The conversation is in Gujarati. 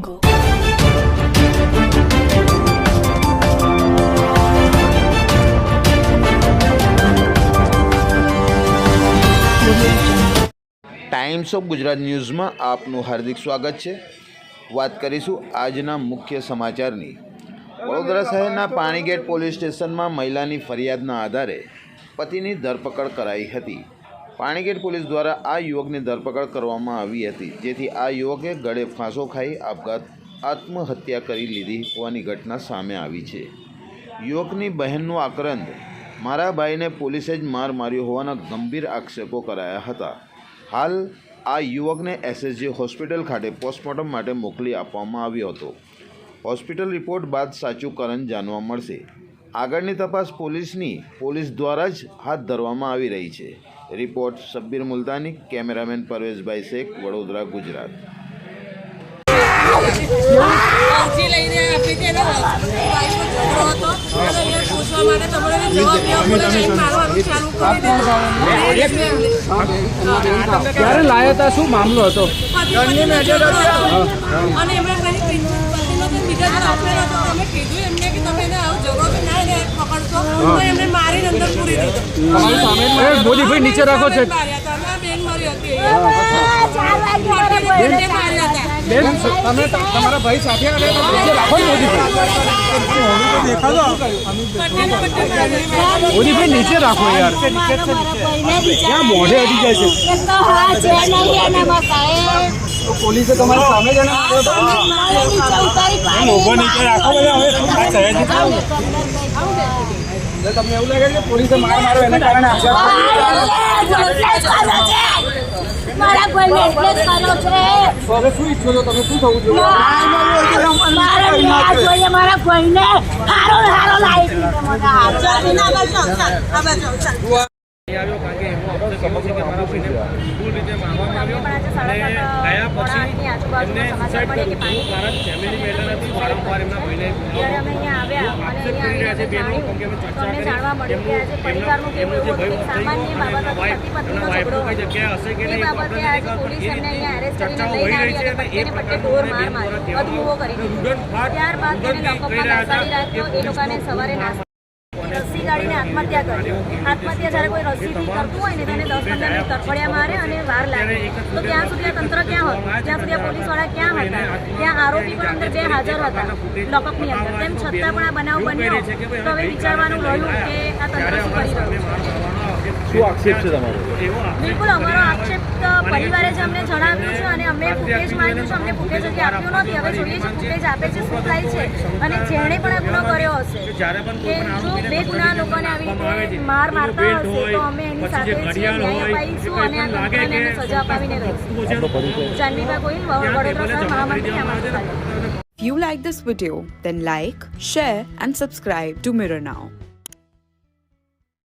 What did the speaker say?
Go. ટાઈમ્સ ઓફ ગુજરાત ન્યૂઝમાં આપનું હાર્દિક સ્વાગત છે. વાત કરીશું આજના મુખ્ય સમાચારની. વડોદરા શહેરના પાણીગેટ પોલીસ સ્ટેશનમાં મહિલાની ફરિયાદના આધારે પતિની ધરપકડ કરાઈ હતી. પાણીગેટ પોલીસ દ્વારા આ યુવકની ધરપકડ કરવામાં આવી હતી, જેથી આ યુવકે ગળે ફાંસો ખાઈ આપઘાત, આત્મહત્યા કરી લીધી હોવાની ઘટના સામે આવી છે. યુવકની બહેનનું આક્રંદ, મારા ભાઈને પોલીસે જ માર માર્યો હોવાના ગંભીર આક્ષેપો કરાયા હતા. હાલ આ યુવકને એસએસજી હોસ્પિટલ ખાતે પોસ્ટમોર્ટમ માટે મોકલી આપવામાં આવ્યો હતો. હોસ્પિટલ રિપોર્ટ બાદ સાચું કારણ જાણવા મળશે. આગળની તપાસ પોલીસની પોલીસ દ્વારા જ હાથ ધરવામાં આવી રહી છે. Report Shabbir Multani cameraman Parveshbhai Shaikh Vadodara Gujarat. ક્યારે લાયા હતા શું મામલો હતો. અને એમણે પકડશો તો એમને મારીને અંદર પૂરી દીધો એ મોદીભાઈ નીચે રાખો છે માર્યા હતા અમે આ બેન મરી હતી પતિને બેનને માર્યા હતા બેન તમે તમારા ભાઈ સાથે આવે તો નીચે રાખો ને મોદીભાઈ પતિને પત્ની માર્યા હતા. મોદીભાઈ નીચે રાખો યાર ક્યાં મોઢે અડી જાય છે તો પોલીસે તમારી સામે જ એને માર્યો હતો. ઊભો નીચે રાખો બધા હવે શું થાય છે એટલે તમને એવું લાગે છે કે પોલીસે માર માર્યો એના કારણે મારા ભાઈને એટલે જ કર્યો છે હવે શું ઈચ્છો છો તમે શું થવું જોઈએ મારા ન્યાય જોઈએ મારા ભાઈને હારો હારો લાવી દીધો મને હારો. ચાલ, ના, બસ, ચાલ, ચાલ. આ બાજુ, ચાલ. આવ્યો કારણ કે એમનો અફસોસ એવો છે કે મારા ભાઈને ભૂલ રીતે મારવામાં આવ્યો અને ગયા પછી એમને સુસાઇડ કર્યું કારણ ફેમિલી મેટર હતી વારંવાર એમના ભાઈને રહ્યા છે બેનો કે અમે ચર્ચા કરી. જે ભય સામાન્ય વાઈફ ઝઘડો. કઈ જગ્યાએ હશે કે એ નહીં કરીને ચર્ચાઓ વહી રહી છે અને અને એ પત્નીને પટ્ટે પ્રકારનું બેન દ્વારા અધમુવો કરી ફાટ ત્યારબાદ તેને રુદનથી કહી રહ્યા હતા એ લોકોને સવારે નાસ્તો ગાડીને આત્મહત્યા કરી. આત્મહત્યા જ્યારે કોઈ રસીથી કરતું હોય ને તેને દસ પંદર મિનિટ તરફડિયા મારે અને વાર લાગે. તો ત્યાં સુધી આ તંત્ર ક્યાં હતું? ત્યાં સુધી આ પોલીસવાળા ક્યાં હતા? ત્યાં આરોપી પણ અંદર બે હાજર હતા લોકઅપની અંદર. તેમ છતાં પણ આ બનાવ બન્યો. તો હવે વિચારવાનું રહ્યું કે આ તંત્ર શું કરી રહ્યું છે? શું આક્ષેપ છે તમારો? બિલકુલ અમારો આક્ષેપ પરિવારે જ અમને જણાવ્યું છે અને અમે ફૂટેજ માંગ્યું છે. અમને ફૂટેજ હજી આપ્યું નથી. હવે જોઈએ છે ફૂટેજ આપે છે શું થાય છે. અને જેણે પણ આ ગુનો કર્યો હશે કે જો બે ગુના લોકોને આવી રીતે માર મારતા હશે તો અમે એની સાથે ન્યાય અપાઈશું અને આ ગુનાને અમે સજા અપાવીને રહીશું. જાનવીબા ગોહિલ વડોદરા શહેર મહામંત્રી આમાં If you like this video, then like, share, and subscribe to Mirror Now.